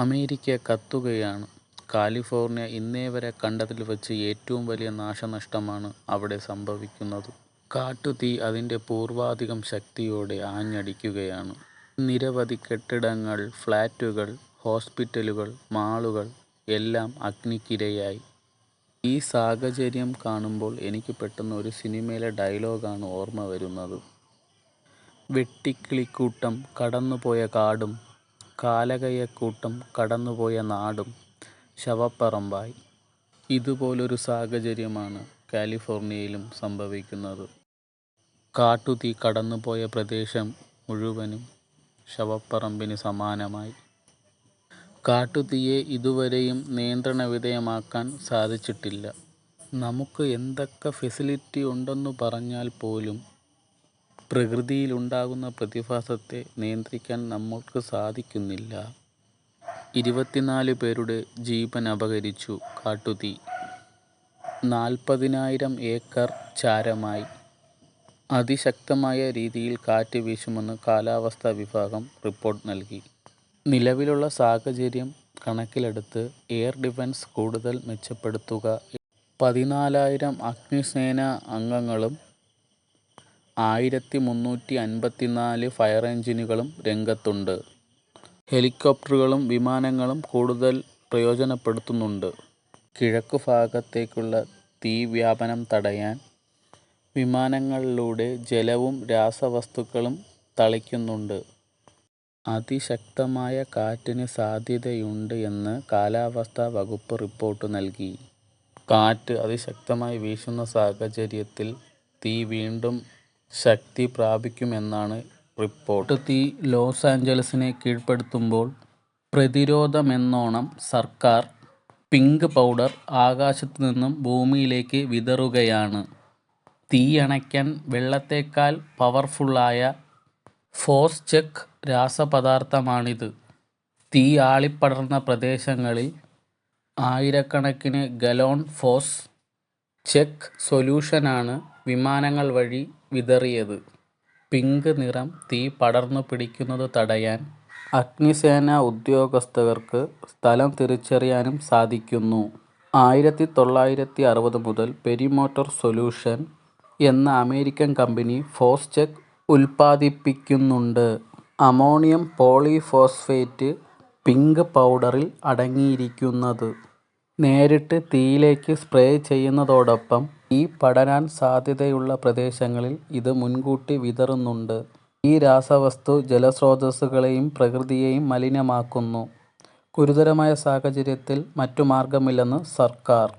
America കത്തുകയാണ്. California ഇന്നേ വരെ കണ്ടതിൽ വെച്ച് ഏറ്റവും വലിയ നാശനഷ്ടമാണ് അവിടെ സംഭവിക്കുന്നത്. കാട്ടുതീ അതിന്റെ പൂർവാധികം ശക്തിയോടെ ആഞ്ഞടിക്കുകയാണ്. നിരവധി കെട്ടിടങ്ങൾ, ഫ്ലാറ്റുകൾ ഹോസ്പിറ്റലുകൾ, മാളുകൾ എല്ലാം അഗ്നിക്കിരയായി. ഈ സാഹചര്യം കാണുമ്പോൾ എനിക്ക് പെട്ടെന്ന് ഒരു സിനിമയിലെ ഡയലോഗാണ് ഓർമ്മ വരുന്നത്. വെട്ടിക്കിളിക്കൂട്ടം കടന്നുപോയ കാടും കാലകയക്കൂട്ടം കടന്നുപോയ നാടും ശവപ്പറമ്പായി. ഇതുപോലൊരു സാഹചര്യമാണ് കാലിഫോർണിയയിലും സംഭവിക്കുന്നത്. കാട്ടുതീ കടന്നുപോയ പ്രദേശം മുഴുവനും ശവപ്പറമ്പിന് സമാനമായി. കാട്ടുതീയെ ഇതുവരെയും നിയന്ത്രണ വിധേയമാക്കാൻ സാധിച്ചിട്ടില്ല. നമുക്ക് എന്തൊക്കെ ഫെസിലിറ്റി ഉണ്ടെന്നു പറഞ്ഞാൽ പോലും പ്രകൃതിയിലുണ്ടാകുന്ന പ്രതിഭാസത്തെ നിയന്ത്രിക്കാൻ നമ്മൾക്ക് സാധിക്കുന്നില്ല. ഇരുപത്തിനാല് പേരുടെ ജീവൻ അപഹരിച്ചു കാട്ടുതീ. നാൽപ്പതിനായിരം ഏക്കർ ചാരമായി. അതിശക്തമായ രീതിയിൽ കാറ്റ് വീശുമെന്ന് കാലാവസ്ഥാ വിഭാഗം റിപ്പോർട്ട് നൽകി. നിലവിലുള്ള സാഹചര്യം കണക്കിലെടുത്ത് എയർ ഡിഫൻസ് കൂടുതൽ മെച്ചപ്പെടുത്തുക. പതിനാലായിരം അഗ്നിസേന അംഗങ്ങളും ആയിരത്തി മുന്നൂറ്റി അൻപത്തിനാല് ഫയർഎഞ്ചിനുകളും രംഗത്തുണ്ട്. ഹെലികോപ്റ്ററുകളും വിമാനങ്ങളും കൂടുതൽ പ്രയോജനപ്പെടുത്തുന്നുണ്ട്. കിഴക്കു ഭാഗത്തേക്കുള്ള തീ വ്യാപനം തടയാൻ വിമാനങ്ങളിലൂടെ ജലവും രാസവസ്തുക്കളും തളിക്കുന്നുണ്ട്. അതിശക്തമായ കാറ്റിന് സാധ്യതയുണ്ട് എന്ന് കാലാവസ്ഥാ വകുപ്പ് റിപ്പോർട്ട് നൽകി. കാറ്റ് അതിശക്തമായി വീശുന്ന സാഹചര്യത്തിൽ തീ വീണ്ടും ശക്തി പ്രാപിക്കുമെന്നാണ് റിപ്പോർട്ട്. തീ ലോസ് ആഞ്ചലസിനെ കീഴ്പ്പെടുത്തുമ്പോൾ പ്രതിരോധമെന്നോണം സർക്കാർ പിങ്ക് പൗഡർ ആകാശത്തു നിന്നും ഭൂമിയിലേക്ക് വിതറുകയാണ്. തീയണയ്ക്കാൻ വെള്ളത്തേക്കാൾ പവർഫുള്ളായ ഫോസ്-ചെക്ക് രാസപദാർത്ഥമാണിത് തീ ആളിപ്പടർന്ന പ്രദേശങ്ങളിൽ ആയിരക്കണക്കിന് ഗലോൺ ഫോസ് ചെക്ക് സൊല്യൂഷനാണ് വിമാനങ്ങൾ വഴി വിതറിയത്. പിങ്ക് നിറം തീ പടർന്നു പിടിക്കുന്നത് തടയാൻ അഗ്നിസേന ഉദ്യോഗസ്ഥർക്ക് സ്ഥലം തിരിച്ചറിയാനും സാധിക്കുന്നു. ആയിരത്തി തൊള്ളായിരത്തി അറുപത് മുതൽ പെരിമോട്ടർ സൊല്യൂഷൻ എന്ന അമേരിക്കൻ കമ്പനി ഫോസ്ചെക് ഉൽപ്പാദിപ്പിക്കുന്നുണ്ട്. അമോണിയം പോളിഫോസ്ഫേറ്റ് പിങ്ക് പൗഡറിൽ അടങ്ങിയിരിക്കുന്നത്. നേരിട്ട് തീയിലേക്ക് സ്പ്രേ ചെയ്യുന്നതോടൊപ്പം തീ പടരാൻ സാധ്യതയുള്ള പ്രദേശങ്ങളിൽ ഇത് മുൻകൂട്ടി വിതറുന്നുണ്ട്. ഈ രാസവസ്തു ജലസ്രോതസ്സുകളെയും പ്രകൃതിയെയും മലിനമാക്കുന്നു. ഗുരുതരമായ സാഹചര്യത്തിൽ മറ്റു മാർഗമില്ലെന്ന് സർക്കാർ